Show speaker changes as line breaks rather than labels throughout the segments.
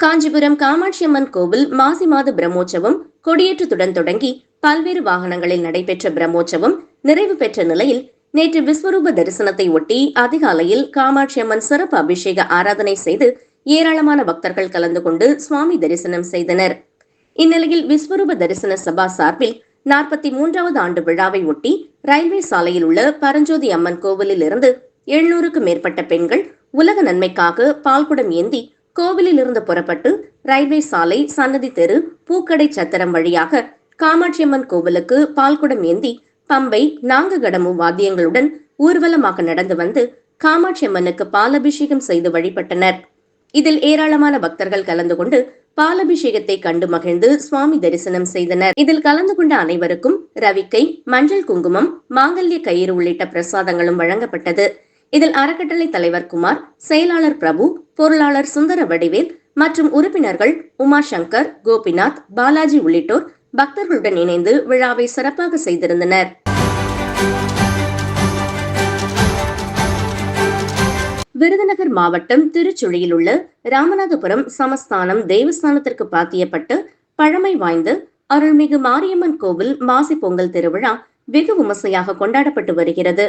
காஞ்சிபுரம் காமாட்சியம்மன் கோவில் மாசி மாத பிரம்மோற்சவம் கொடியேற்றத்துடன் தொடங்கி பல்வேறு வாகனங்களில் நடைபெற்ற பிரம்மோற்சவம் நிறைவு பெற்ற நிலையில் நேற்று விஸ்வரூப தரிசனத்தை ஒட்டி அதிகாலையில் காமாட்சியம்மன் சிறப்பு அபிஷேக ஆராதனை செய்து ஏராளமான பக்தர்கள் கலந்து கொண்டு சுவாமி தரிசனம் செய்தனர். இந்நிலையில் விஸ்வரூப தரிசன சபா சார்பில் நாற்பத்தி மூன்றாவது ஆண்டு விழாவை ஒட்டி ரயில்வே சாலையில் உள்ள பரஞ்சோதி அம்மன் கோவிலில் இருந்து எழுநூறுக்கும் மேற்பட்ட பெண்கள் உலக நன்மைக்காக பால்குடம் ஏந்தி கோவிலில் இருந்து புறப்பட்டு ரயில்வே சாலை சன்னதி தெரு பூக்கடை சத்திரம் வழியாக காமாட்சியம்மன் கோவிலுக்கு பால்குடம் ஏந்தி பம்பை நாங்ககடமும் வாத்தியங்களுடன் ஊர்வலமாக நடந்து வந்து காமாட்சியம்மனுக்கு பாலபிஷேகம் செய்து வழிபட்டனர். இதில் ஏராளமான பக்தர்கள் கலந்து கொண்டு பாலபிஷேகத்தை கண்டு மகிழ்ந்து சுவாமி தரிசனம் செய்தனர். இதில் கலந்து கொண்ட அனைவருக்கும் ரவிக்கை மஞ்சள் குங்குமம் மாங்கல்ய கயிறு உள்ளிட்ட பிரசாதங்களும் வழங்கப்பட்டது. இதில் அறக்கட்டளை தலைவர் குமார் செயலாளர் பிரபு பொருளாளர் சுந்தர வடிவேல் மற்றும் உறுப்பினர்கள் உமாசங்கர் கோபிநாத் பாலாஜி உள்ளிட்டோர் பக்தர்களுடன் இணைந்து விழாவை சிறப்பாக செய்திருந்தனர். விருதுநகர் மாவட்டம் திருச்சுழியில் உள்ள ராமநாதபுரம் சமஸ்தானம் தேவஸ்தானத்திற்கு பாத்தியப்பட்டு பழமை வாய்ந்த அருள்மிகு மாரியம்மன் கோவில் மாசி பொங்கல் திருவிழா வெகு விமர்சையாக கொண்டாடப்பட்டு வருகிறது.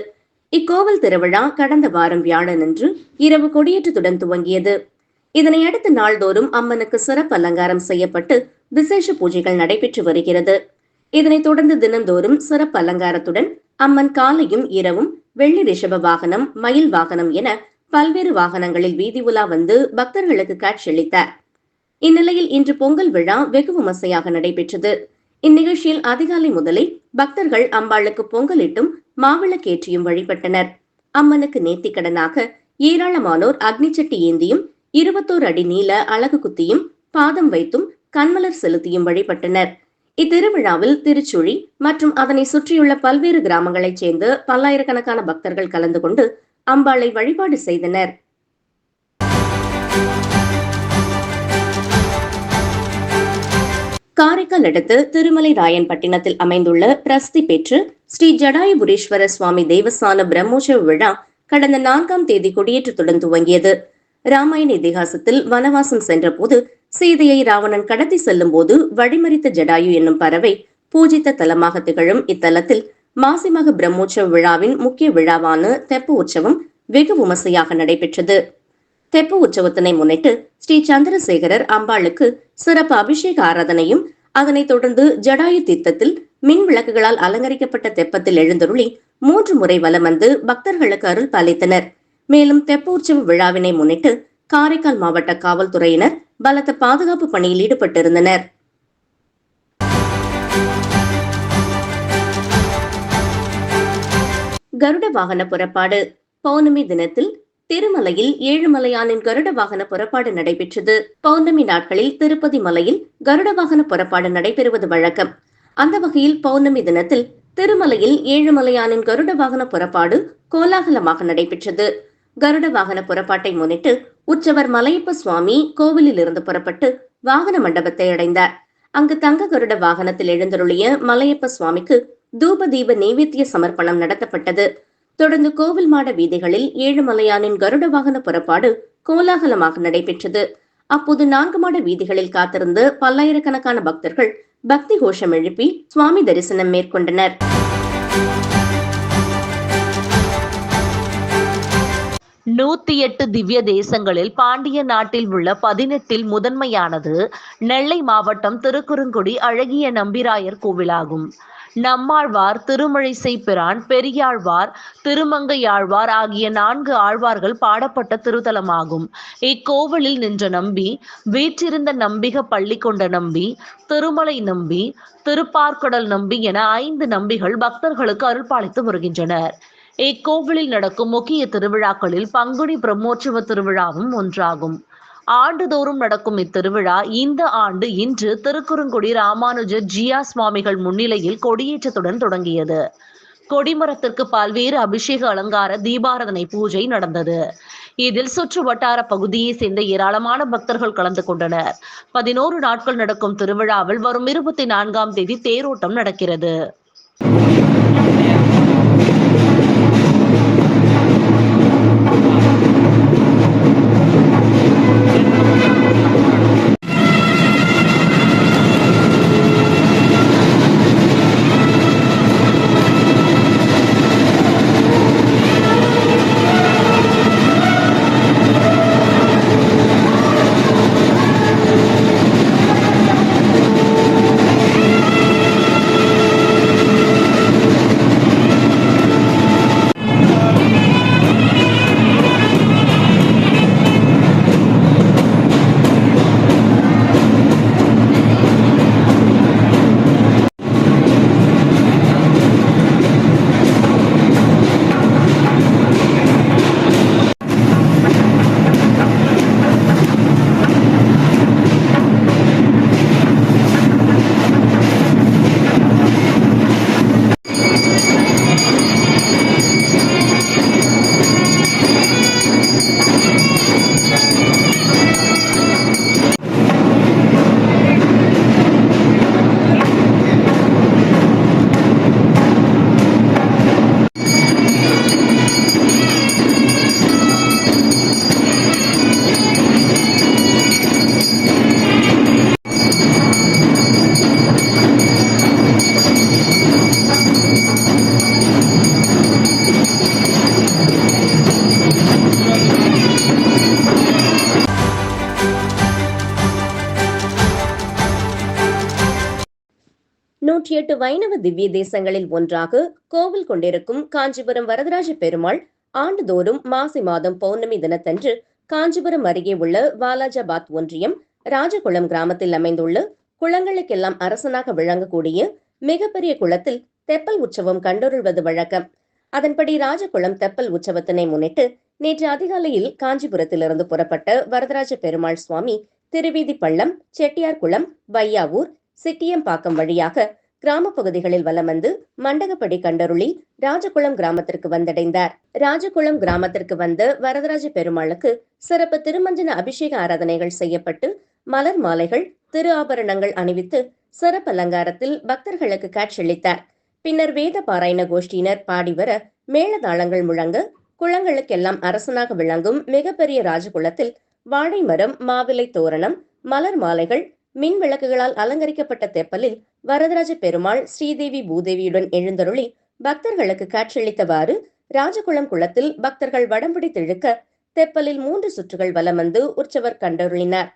இக்கோவில் திருவிழா கடந்த வாரம் வியாழனன்று இரவு கொடியேற்றத்துடன் துவங்கியது. இதனையடுத்து நாள்தோறும் அம்மனுக்கு சிறப்பு அலங்காரம் செய்யப்பட்டு விசேஷ பூஜைகள் நடைபெற்று வருகிறது. இதனைத் தொடர்ந்து தினந்தோறும் சிறப்பு அலங்காரத்துடன் அம்மன் காலையும் இரவும் வெள்ளி ரிஷப வாகனம் மயில் வாகனம் என பல்வேறு வாகனங்களில் வீதி உலா வந்து பக்தர்களுக்கு காட்சியளித்தார் இந்நிலையில் இன்று பொங்கல் விழா வெகு விமர்சையாக நடைபெற்றது. இந்நிகழ்ச்சியில் அதிகாலை முதலே பக்தர்கள் அம்பாளுக்கு பொங்கலிட்டும் மாவிளக்கேற்றியும் வழிபட்டனர். அம்மனுக்கு நேர்த்திக்கடனாக ஏராளமானோர் அக்னிச்சட்டி ஏந்தியும் இருபத்தோரு அடி நீள அழகு குத்தியும் பாதம் வைத்தும் கண்மலர் செலுத்தியும் வழிபட்டனர். இத்திருவிழாவில் திருச்சுழி மற்றும் அதனை சுற்றியுள்ள பல்வேறு கிராமங்களைச் சேர்ந்த பல்லாயிரக்கணக்கான பக்தர்கள் கலந்து கொண்டு அம்பாளை வழிபாடு செய்தனர். காரைக்கால் அடுத்து திருமலை ராயன்பட்டினத்தில் அமைந்துள்ள பிரசித்தி பெற்று ஸ்ரீ ஜடாயுபுரீஸ்வர சுவாமி தேவஸ்தான பிரம்மோற்சவ விழா கடந்த நான்காம் தேதி கொடியேற்றத்துடன் துவங்கியது. ராமாயண இதிகாசத்தில் வனவாசம் சென்றபோது சீதையை ராவணன் கடத்தி செல்லும் போது வழிமறித்த ஜடாயு என்னும் பறவை பூஜித்த தலமாக திகழும் இத்தலத்தில் மாசிமக பிரம்மோற்சவ விழாவின் முக்கிய விழாவான தெப்ப உற்சவம் வெகு விமர்சையாக நடைபெற்றது. தெப்ப உற்சவத்தினை முன்னிட்டு ஸ்ரீ சந்திரசேகரர் அம்பாளுக்கு சிறப்பு அபிஷேக ஆராதனையும் அதனைத் தொடர்ந்து ஜடாயு தீர்த்தத்தில் மின் விளக்குகளால் அலங்கரிக்கப்பட்ட தெப்பத்தில் எழுந்தருளி மூன்று முறை வலம் வந்து பக்தர்களுக்கு அருள் பாலித்தனர். மேலும் தெப்ப உற்சவ விழாவினை முன்னிட்டு காரைக்கால் மாவட்ட காவல்துறையினர் பலத்த பாதுகாப்பு பணியில் ஈடுபட்டிருந்தனர். கருட வாகன புறப்பாடு பௌர்ணமி தினத்தில் திருமலையில் ஏழுமலையானின் கருட வாகன புறப்பாடு நடைபெற்றது. பௌர்ணமி நாட்களில் திருப்பதி மலையில் கருட வாகன புறப்பாடு நடைபெறுவது வழக்கம். அந்த வகையில் பௌர்ணமி தினத்தில் திருமலையில் ஏழுமலையானின் கருட வாகன புறப்பாடு கோலாகலமாக நடைபெற்றது. கருட வாகன புறப்பாட்டை முன்னிட்டு உற்சவர் மலையப்ப சுவாமி கோவிலில் இருந்து புறப்பட்டு வாகன மண்டபத்தை அடைந்தார். அங்கு தங்க கருட வாகனத்தில் எழுந்தருளிய மலையப்ப சுவாமிக்கு தூப தீப நெய்வேத்திய சமர்ப்பணம் நடத்தப்பட்டது. தொடர்ந்து கோவில் மாட வீதிகளில் ஏழுமலையானின் கருட வாகன புறப்பாடு கோலாகலமாக நடைபெற்றது. அப்போது நான்கு மாட வீதிகளில் காத்திருந்து பல்லாயிரக்கணக்கான பக்தர்கள் பக்தி கோஷம் எழுப்பி சுவாமி தரிசனம் மேற்கொண்டனர்.
நூத்தி எட்டு திவ்ய தேசங்களில் பாண்டிய நாட்டில் உள்ள பதினெட்டில் முதன்மையானது நெல்லை மாவட்டம் திருக்குறுங்குடி அழகிய நம்பிராயர் கோவிலாகும். நம்மாழ்வார் திருமழிசை பிரான் பெரியாழ்வார் திருமங்கையாழ்வார் ஆகிய நான்கு ஆழ்வார்கள் பாடப்பட்ட திருத்தலமாகும். இக்கோவிலில் நின்ற நம்பி வீற்றிருந்த நம்பிக பள்ளி கொண்ட நம்பி திருமலை நம்பி திருப்பார்க்கடல் நம்பி என ஐந்து நம்பிகள் பக்தர்களுக்கு அருள்பாலித்து வருகின்றனர். இக்கோவிலில் நடக்கும் முக்கிய திருவிழாக்களில் பங்குனி பிரம்மோற்சவ திருவிழாவும் ஒன்றாகும். ஆண்டுதோறும் நடக்கும் இத்திருவிழா இந்த ஆண்டு இன்று திருக்குறுங்குடி ராமானுஜர் ஜியா சுவாமிகள் முன்னிலையில் கொடியேற்றத்துடன் தொடங்கியது. கொடிமரத்திற்கு பல்வேறு அபிஷேக அலங்கார தீபாரதனை பூஜை நடந்தது. இதில் சுற்று வட்டார பகுதியை சேர்ந்த ஏராளமான பக்தர்கள் கலந்து கொண்டனர். பதினோரு நாட்கள் நடக்கும் திருவிழாவில் வரும் இருபத்தி நான்காம் தேதி தேரோட்டம் நடக்கிறது.
எட்டு வைணவ திவ்ய தேசங்களில் ஒன்றாக கோவில் கொண்டிருக்கும் காஞ்சிபுரம் வரதராஜ பெருமாள் ஆண்டுதோறும் மாசி மாதம் பௌர்ணமி தினத்தன்று காஞ்சிபுரம் அருகே உள்ள வாலாஜாபாத் ஒன்றியம் ராஜகுளம் கிராமத்தில் அமைந்துள்ள குளங்களுக்கெல்லாம் அரசனாக விளங்கக்கூடிய மிகப்பெரிய குளத்தில் தெப்பல் உற்சவம் கண்டொருள்வது வழக்கம். அதன்படி ராஜகுளம் தெப்பல் உற்சவத்தினை முன்னிட்டு நேற்று அதிகாலையில் காஞ்சிபுரத்திலிருந்து புறப்பட்ட வரதராஜ பெருமாள் சுவாமி திருவீதி பள்ளம் செட்டியார் குளம் வையாவூர் சிட்டியம்பாக்கம் வழியாக கிராம பகுதிகளில் வலம் வந்து மண்டகப்படி கண்டருளி ராஜகுளம் கிராமத்திற்கு வந்தடைந்தார். ராஜகுளம் கிராமத்திற்கு வந்த வரதராஜ பெருமாளுக்கு சிறப்பு திருமஞ்சன அபிஷேக ஆராதனைகள் செய்யப்பட்டு மலர் மாலைகள் திரு ஆபரணங்கள் அணிவித்து சிறப்பு அலங்காரத்தில் பக்தர்களுக்கு காட்சியளித்தார். பின்னர் வேத பாராயண கோஷ்டியினர் பாடிவர மேளதாளங்கள் முழங்க குளங்களுக்கெல்லாம் அரசனாக விளங்கும் மிகப்பெரிய ராஜகுலத்தில் வாழை மரம் மாவிலை தோரணம் மலர் மாலைகள் மின் விளக்குகளால் அலங்கரிக்கப்பட்ட தெப்பலில் வரதராஜ பெருமாள் ஸ்ரீதேவி பூதேவியுடன் எழுந்தருளி பக்தர்களுக்கு காட்சியளித்தவாறு ராஜகுளம் குளத்தில் பக்தர்கள் வடம் பிடித்திழுக்க தெப்பலில் மூன்று சுற்றுகள் வலம் வந்து உற்சவர் கண்டருளினார்.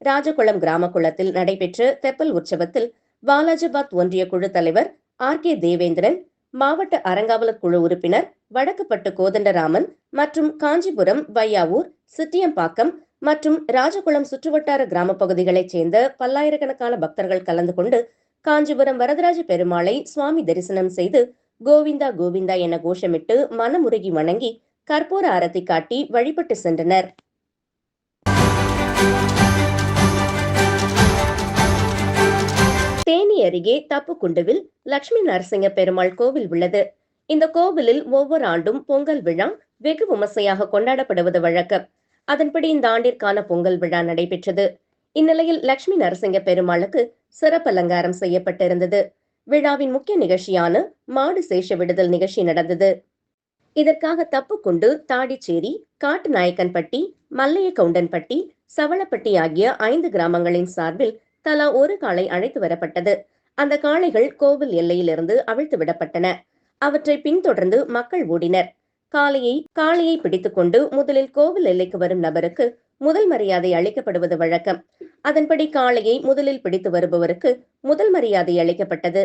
ராஜகுளம் கிராம குளத்தில் நடைபெற்ற தெப்பல் உற்சவத்தில் வாலாஜபாத் ஒன்றிய குழு தலைவர் ஆர் கே தேவேந்திரன் மாவட்ட அறங்காவலர் குழு உறுப்பினர் வடக்குப்பட்டு கோதண்டராமன் மற்றும் காஞ்சிபுரம் வையாவூர் சிட்டியம்பாக்கம் மற்றும் ராஜகுளம் சுற்றுவட்டார கிராம பகுதிகளைச் சேர்ந்த பல்லாயிரக்கணக்கான பக்தர்கள் கலந்து கொண்டு காஞ்சிபுரம் வரதராஜ பெருமாளை சுவாமி தரிசனம் செய்து கோவிந்தா கோவிந்தா என கோஷமிட்டு மனமுருகி வணங்கி கற்பூர ஆரத்தி காட்டி வழிபட்டு சென்றனர். தேனி அருகே தப்புக்குண்டுவில் லட்சுமி நரசிங்க பெருமாள் கோவில் உள்ளது. இந்த கோவிலில் ஒவ்வொரு ஆண்டும் பொங்கல் விழா வெகு விமர்சையாக கொண்டாடப்படுவது வழக்கம். அதன்படி இந்த ஆண்டிற்கான பொங்கல் விழா நடைபெற்றது. இந்நிலையில் லட்சுமி நரசிங்க பெருமாளுக்கு சிறப்பு அலங்காரம் செய்யப்பட்டிருந்தது. விழாவின் முக்கிய நிகழ்ச்சியான மாடு சேஷ விடுதல் நிகழ்ச்சி நடந்தது. இதற்காக தப்புக்குண்டு தாடிச்சேரி காட்டுநாயக்கன்பட்டி மல்லைய கவுண்டன்பட்டி சவளப்பட்டி ஆகிய ஐந்து கிராமங்களின் சார்பில் தலா ஒரு காளை அழைத்து வரப்பட்டது. அந்த காளைகள் கோவில் எல்லையிலிருந்து அவிழ்த்து விடப்பட்டன. அவற்றை பின்தொடர்ந்து மக்கள் ஓடினர். காளையை காளையை பிடித்துக்கொண்டு முதலில் கோவில் எல்லைக்கு வரும் நபருக்கு முதல் மரியாதை அளிக்கப்படுவது வழக்கம். அதன்படி காளையை முதலில் பிடித்து வருபவருக்கு முதல் மரியாதை அளிக்கப்பட்டது.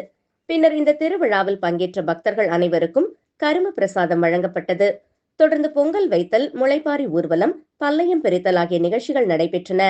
பின்னர் இந்த திருவிழாவில் பங்கேற்ற பக்தர்கள் அனைவருக்கும் கரும பிரசாதம் வழங்கப்பட்டது. தொடர்ந்து பொங்கல் வைத்தல் முளைப்பாரி ஊர்வலம் பல்லயம் பிரித்தல் ஆகிய நிகழ்ச்சிகள் நடைபெற்றன.